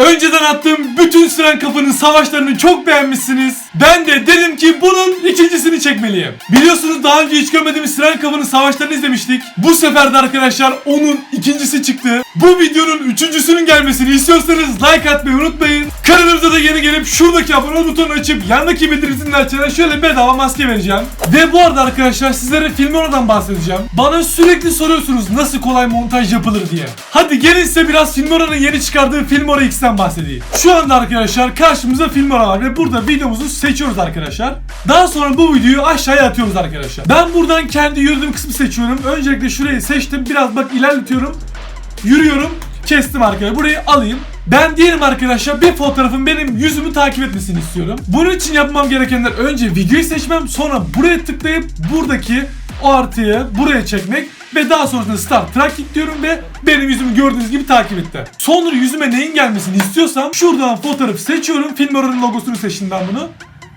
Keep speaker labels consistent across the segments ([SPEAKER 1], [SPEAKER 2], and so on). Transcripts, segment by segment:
[SPEAKER 1] Önceden attığım bütün Siren Kapı'nın savaşlarını çok beğenmişsiniz. Ben de dedim ki bunun ikincisini çekmeliyim. Biliyorsunuz daha önce hiç görmediğimiz Siren Kapı'nın savaşlarını izlemiştik. Bu sefer de arkadaşlar onun ikincisi çıktı. Bu videonun üçüncüsünün gelmesini istiyorsanız like atmayı unutmayın. Kanalımıza da yeni gelip şuradaki abone butonunu açıp yandaki bildirim zilini açarak şöyle bedava maske vereceğim. Ve bu arada arkadaşlar sizlere Filmora'dan bahsedeceğim. Bana sürekli soruyorsunuz nasıl kolay montaj yapılır diye. Hadi gelin size biraz Filmora'nın yeni çıkardığı Filmora X'ten bahsedeyim. Şu anda arkadaşlar karşımızda Filmora var ve burada videomuzu seçiyoruz arkadaşlar. Daha sonra bu videoyu aşağıya atıyoruz arkadaşlar. Ben buradan kendi yürüdüğüm kısmı seçiyorum. Öncelikle şurayı seçtim. Biraz bak ilerletiyorum. Yürüyorum. Kestim arkadaşlar. Burayı alayım. Ben diyelim arkadaşlar bir fotoğrafın benim yüzümü takip etmesini istiyorum. Bunun için yapmam gerekenler önce videoyu seçmem sonra buraya tıklayıp buradaki o artıyı buraya çekmek ve daha sonrasında start tracking diyorum ve benim yüzümü gördüğünüz gibi takip etti. Sonra yüzüme neyin gelmesini istiyorsam şuradan fotoğrafı seçiyorum. Filmora'nın logosunu seçtim ben bunu.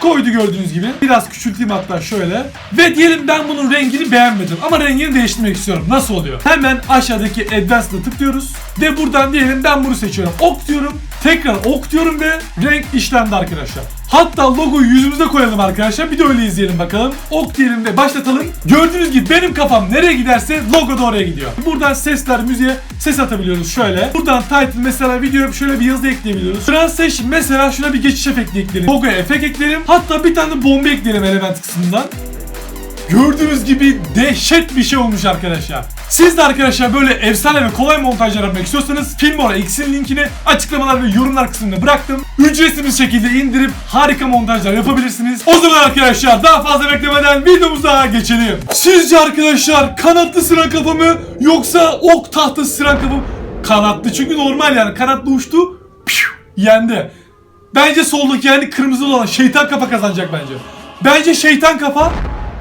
[SPEAKER 1] Koydu gördüğünüz gibi. Biraz küçülteyim hatta şöyle. Ve diyelim ben bunun rengini beğenmedim ama rengini değiştirmek istiyorum. Nasıl oluyor? Hemen aşağıdaki Advanced'a tıklıyoruz. Ve buradan diyelim ben bunu seçiyorum. Ok diyorum. Tekrar ok diyorum ve renk işlendi arkadaşlar. Hatta logoyu yüzümüze koyalım arkadaşlar. Bir de öyle izleyelim bakalım. Ok diyelim ve başlatalım. Gördüğünüz gibi benim kafam nereye giderse logo da oraya gidiyor. Buradan sesler, müziğe ses atabiliyoruz şöyle. Buradan title mesela videoya şöyle bir yazı ekleyebiliyoruz. Translation mesela şuna bir geçiş efekti ekleyelim. Logoya efekt ekleyelim. Hatta bir tane bomba ekleyelim element kısmından. Gördüğünüz gibi dehşet bir şey olmuş arkadaşlar. Siz de arkadaşlar böyle efsane ve kolay montajlar yapmak istiyorsanız Filmora X'in linkini açıklamalar ve yorumlar kısmına bıraktım. Ücretsiz şekilde indirip harika montajlar yapabilirsiniz. O zaman arkadaşlar daha fazla beklemeden videomuza geçelim. Sizce arkadaşlar kanatlı sıran kafa mı yoksa ok tahtası sıran kafa mı? Kanatlı çünkü normal yani kanatlı uçtu. Piu, yendi. Bence soldaki yani kırmızı olan şeytan kafa kazanacak bence. Bence şeytan kafa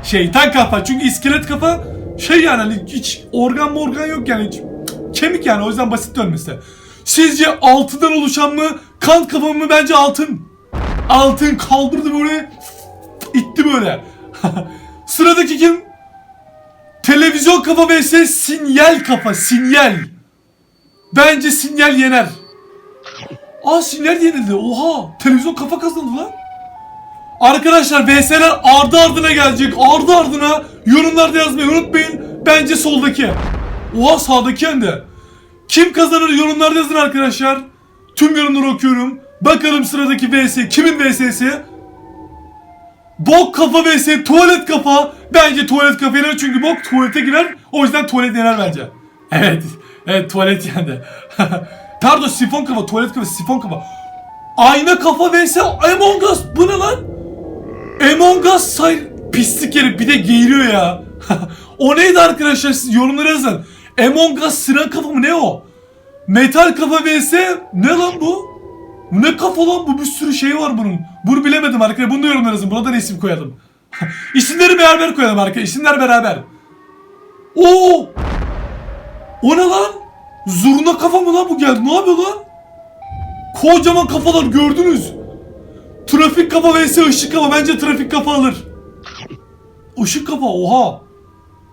[SPEAKER 1] Şeytan kafa çünkü iskelet kafa şey yani hani hiç organ morgan yok yani hiç kemik yani o yüzden basit dönmesi. Sizce altından oluşan mı kan kafa mı bence altın. Altın kaldırdı böyle itti böyle. Sıradaki kim? Televizyon kafa vs sinyal kafa sinyal. Bence sinyal yener. Aa sinyal yenildi oha televizyon kafa kazandı lan. Arkadaşlar VS'ler ardı ardına gelecek. Ardı ardına yorumlarda yazmayı unutmayın. Bence soldaki. Oha sağdaki yendi. Kim kazanır yorumlarda yazın arkadaşlar. Tüm yorumları okuyorum. Bakalım sıradaki VS kimin VS'si? Bok kafa vs tuvalet kafa. Bence tuvalet kafa yener çünkü bok tuvalete girer. O yüzden tuvalet yener bence. Evet. Evet tuvalet yendi. Pardon sifon kafa tuvalet kafa sifon kafa. Ayna kafa vs Among Us. Bu ne lan? Among Us say pislik herif bir de geğiriyor ya. o neydi arkadaşlar siz yorumlara yazın. Among Us sıran kafa mı ne o? Metal kafa vs ne lan bu? Ne kafa lan bu bir sürü şey var bunun. Bunu bilemedim arkadaşlar bunu da yorumlara yazın. Buna da resim koyalım. İsimleri beraber koyalım arkadaşlar. İsimler beraber. Oo! O ne lan? Zurna kafa mı lan bu geldi? Ne yapıyor lan? Kocaman kafalar gördünüz. Trafik kafa vs ışık kafa. Bence trafik kafa alır. Işık kafa oha.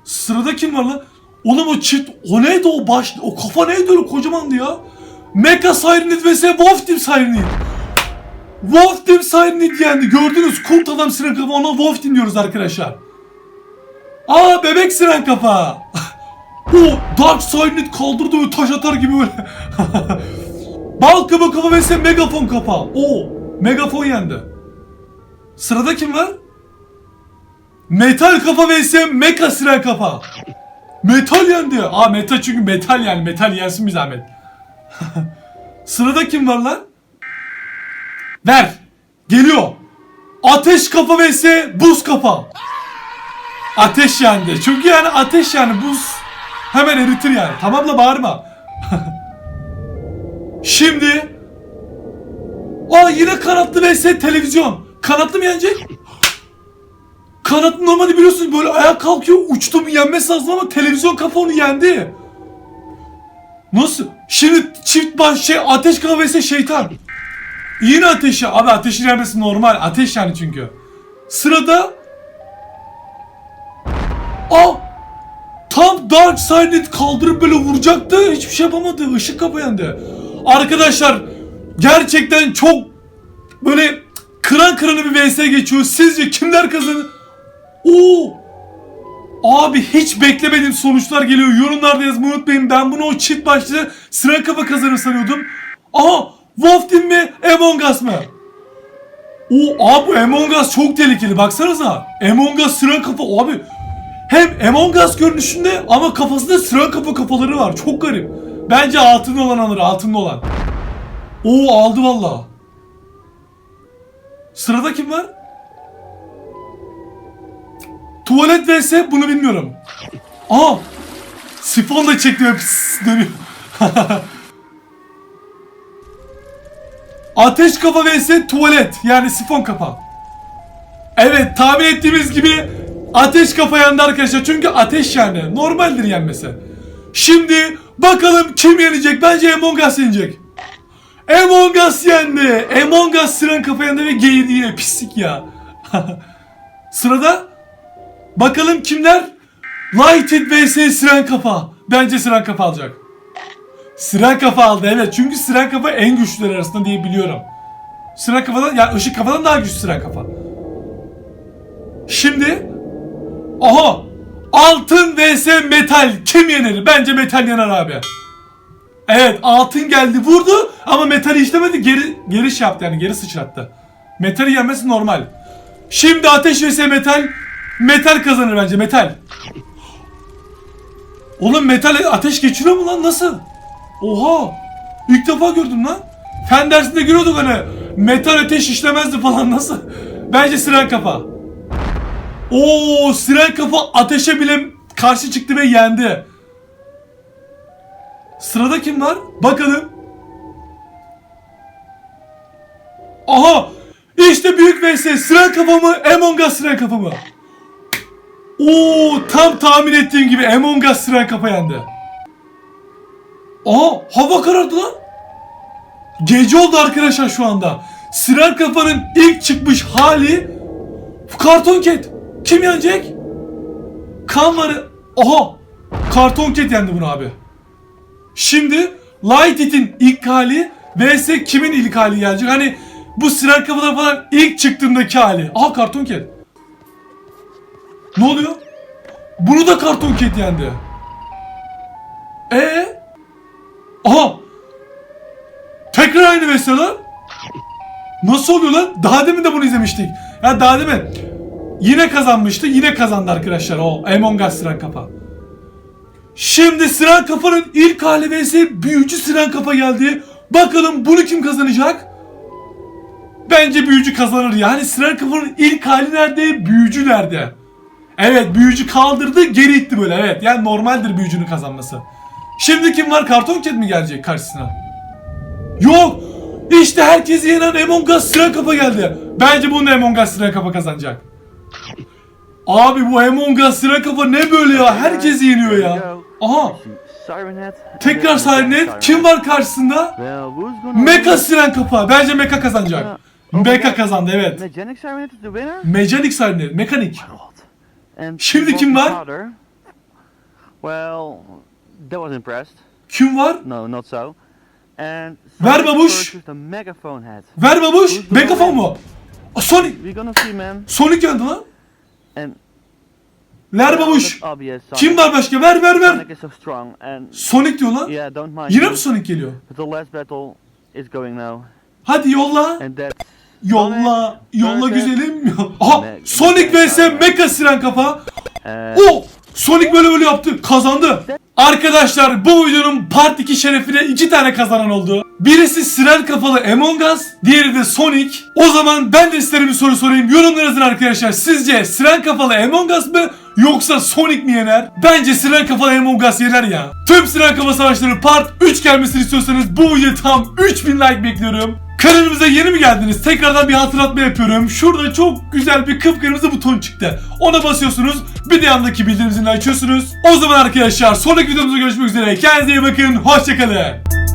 [SPEAKER 1] Sırada kim var lan? Oğlum o çift o neydi o baş o kafa neydi öyle kocamandı ya? Mecha Sirenid vs Wolf Team Sirenid. Wolf Team Sirenid yendi. Gördünüz kurt adam siren kafa ona Wolf Team diyoruz arkadaşlar. Aa bebek siren kafa. o Dark Sirenid kaldırdı ve taş atar gibi böyle. Bal kafa vs Megafon kafa. O Megafon yendi. Sırada kim var? Metal kafa vs Mecha siren kafa. Metal yendi. Aa metal çünkü metal yani. Metal yensin bir zahmet. Sırada kim var lan? Ver. Geliyor. Ateş kafa vs buz kafa. Ateş yendi. Çünkü yani ateş yani buz hemen eritir yani. Tamam la bağırma. Şimdi Aa yine kanatlı vs televizyon. Kanatlı mı yenecek? Kanatlı normalde biliyorsunuz böyle ayağa kalkıyor uçtu mu yenmesi lazım ama televizyon kafa onu yendi. Nasıl? Şimdi çift baş şey ateş kafa şeytan. Yine ateş ya. Abi ateşin yenmesi normal. Ateş yani çünkü. Sırada Aa! Tam Dark Side'ı kaldırıp böyle vuracaktı. Hiçbir şey yapamadı. Işık kapı yendi. Arkadaşlar Gerçekten çok böyle kıran kırana bir vs geçiyor. Sizce kimler kazanır? Oo! Abi hiç beklemediğim sonuçlar geliyor. Yorumlarda yazmayı unutmayın. Ben bunu o çift başlı sıra kafa kazanır sanıyordum. Aha! Wolf Team mi? Among Us mı? Oo abi Among Us çok tehlikeli. Baksanıza. Among Us sıra kafa. Abi hem Among Us görünüşünde ama kafasında sıra kafa kafaları var. Çok garip. Bence altında olan alır. Altında olan. Oo aldı valla. Sırada kim var? Tuvalet vs bunu bilmiyorum. Aa! Sifon da çekti ve pıs dönüyor. Ateş kafa vs tuvalet yani sifon kafa. Evet tahmin ettiğimiz gibi ateş kafa yendi arkadaşlar çünkü ateş yani normaldir yenmesi. Şimdi bakalım kim yenecek bence Among Us yenecek. Among Us yendi. Among Us sıran kafa yendi ve geyirdi yine pislik ya. Sırada bakalım kimler? Lighted vs Siren Kafa. Bence Siren Kafa alacak. Siren Kafa aldı evet çünkü Siren Kafa en güçlüler arasında diye biliyorum. Siren Kafa'dan yani Işık Kafa'dan daha güçlü Siren Kafa. Şimdi Aha Altın vs Metal kim yenir? Bence Metal yener abi. Evet altın geldi vurdu ama metali işlemedi geri geri şey yaptı yani geri sıçrattı. Metali yenmesi normal. Şimdi ateş vs metal metal kazanır bence metal. Oğlum metal ateş geçiriyor mu lan nasıl? Oha! İlk defa gördüm lan. Fen dersinde görüyorduk hani metal ateş işlemezdi falan nasıl? Bence siren kafa. Oo siren kafa ateşe bile karşı çıktı ve yendi. Sırada kim var? Bakalım. Aha! İşte büyük vs. Siren kafa mı? Among Us siren kafa mı? Oo, tam tahmin ettiğim gibi Among Us siren kafa yendi. Aha! Hava karardı lan. Gece oldu arkadaşlar şu anda. Siren kafanın ilk çıkmış hali Karton Cat. Kim yenecek? Kan varı. Aha! Karton Cat yendi bunu abi. Şimdi Light It'in ilk hali vs kimin ilk hali gelecek? Hani bu siren kafalar falan ilk çıktığındaki hali. Aha karton cat. Ne oluyor? Bunu da karton cat yendi. Ee? Aha! Tekrar aynı mesela. Nasıl oluyor lan? Daha demin de bunu izlemiştik. Ya daha demin. Yine kazanmıştı. Yine kazandı arkadaşlar o Among Us siren kafa. Şimdi Siren Kafa'nın ilk vs büyücü Siren Kafa geldi. Bakalım bunu kim kazanacak? Bence büyücü kazanır yani. Siren Kafa'nın ilk hali nerede? Büyücü nerede? Evet büyücü kaldırdı geri itti böyle evet. Yani normaldir büyücünün kazanması. Şimdi kim var? Karton Cat mi gelecek karşısına? Yok! İşte herkesi yenen Among Us Siren Kafa geldi. Bence bunu Among Us Siren Kafa kazanacak. Abi bu Among Us Siren Kafa ne böyle ya? Herkesi yeniyor ya. Aha! Tekrar Sirenet. Kim var karşısında? Mecha Siren Kafa. Bence Mecha kazanacak. Mecha kazandı evet.
[SPEAKER 2] Mechanic Sirenet is the winner?
[SPEAKER 1] Mechanic Sirenet. Mekanik.
[SPEAKER 2] And
[SPEAKER 1] Şimdi kim var?
[SPEAKER 2] powder. Well, that was impressed.
[SPEAKER 1] Kim var?
[SPEAKER 2] No, not so. And
[SPEAKER 1] Ver babuş. Ver babuş. Megafon mu? Sonic. Sonic geldi lan.
[SPEAKER 2] And
[SPEAKER 1] Ver babuş. Kim var başka? Ver ver ver.
[SPEAKER 2] Sonic
[SPEAKER 1] diyor lan. Yine mi Sonic geliyor? Hadi yolla. Yolla. Yolla güzelim. Aha. Sonic vs Mecha Siren Kafa.
[SPEAKER 2] uh,
[SPEAKER 1] O Sonic böyle böyle yaptı. Kazandı. Arkadaşlar bu videonun part 2 şerefine iki tane kazanan oldu. Birisi Siren kafalı Among Us, diğeri de Sonic. O zaman ben de sizlere bir soru sorayım. Yorumlara yazın arkadaşlar. Sizce Siren kafalı Among Us mı yoksa Sonic mi yener? Bence Siren kafalı Among Us yener ya. Tüm Siren kafa savaşları part 3 gelmesini istiyorsanız bu videoya tam 3000 like bekliyorum. Kanalımıza yeni mi geldiniz? Tekrardan bir hatırlatma yapıyorum. Şurada çok güzel bir kıpkırmızı buton çıktı. Ona basıyorsunuz. Bir de yandaki bildirim açıyorsunuz. O zaman arkadaşlar sonraki videomuzda görüşmek üzere. Kendinize iyi bakın. Hoşçakalın.